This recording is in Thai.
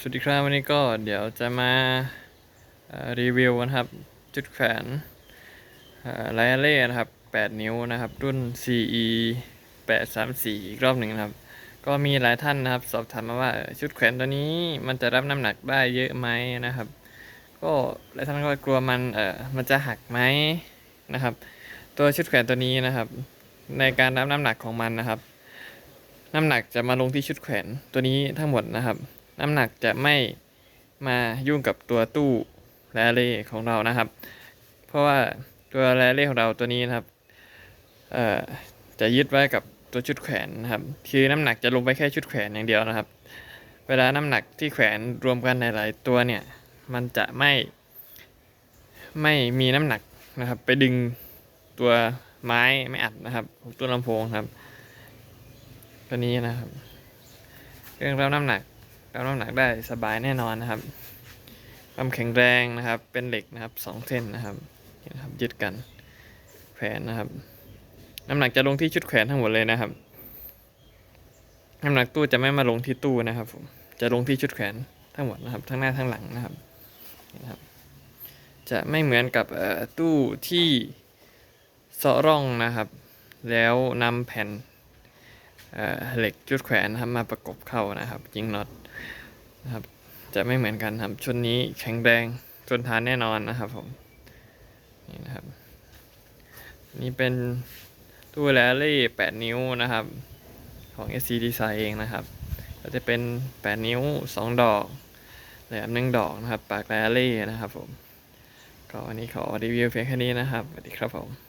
สวัสดีครับวันนี้ก็เดี๋ยวจะมารีวิวนะครับ จุดแขวนไลเล่นะครับ 8 นิ้วนะครับ รุ่น CE 834 อีกรอบหนึ่งนะครับ ก็มีหลายท่านนะครับ สอบถามมาว่าชุดแขวนตัวนี้มันจะรับน้ำหนักได้เยอะไหมนะครับ ก็หลายท่านก็กลัวมันเออมันจะหักไหมนะครับ ตัวชุดแขวนตัวนี้นะครับ ในการรับน้ำหนักของมันนะครับ น้ำหนักจะมาลงที่ชุดแขวนตัวนี้ทั้งหมดนะครับ น้ำหนักจะไม่มายุ่งกับตัวตู้แรเล่ของเรานะครับ เพราะว่าตัวแรเล่ของเราตัวนี้นะครับจะยึดไว้กับตัวชุดแขวนนะครับ คือน้ำหนักจะลงไปแค่ชุดแขวนอย่างเดียวนะครับ เวลาน้ำหนักที่แขวนรวมกันในหลายๆตัวเนี่ย มันจะไม่ไม่มีน้ำหนักนะครับ ไปดึงตัวไม้ไม่อัดนะครับตัวลำโพงครับตัวนี้นะครับ เรื่องรับน้ำหนัก รับน้ำหนักได้สบายแน่นอนนะครับความแข็งแรงนะครับ เป็นเหล็กนะครับสองเส้นนะครับนี่นะครับยึดกันแขวนนะครับ น้ำหนักจะลงที่ชุดแขวนทั้งหมดเลยนะครับ น้ำหนักตู้จะไม่มาลงที่ตู้นะครับผมจะลงที่ชุดแขวนทั้งหมดนะครับ ทั้งหน้าทั้งหลังนะครับนี่นะครับ จะไม่เหมือนกับตู้ที่เซาะร่องนะครับ แล้วนำแผ่น เหล็กจุดแขวนครับมาประกบเข้านะครับยิงน็อตนะครับ จะไม่เหมือนกันครับชุดนี้แข็งแรงทนทานแน่นอนนะครับผมนี่นะครับ นี่เป็นตู้แรลลี่ 8 นิ้วนะครับ ของ SC Design เองนะครับ ก็จะเป็น 8 นิ้ว 2 ดอกแหลมหนึ่งดอกนะครับ ปากแรลลี่นะครับผม ก็วันนี้ขอรีวิวเพียงแค่นี้นะครับ สวัสดีครับผม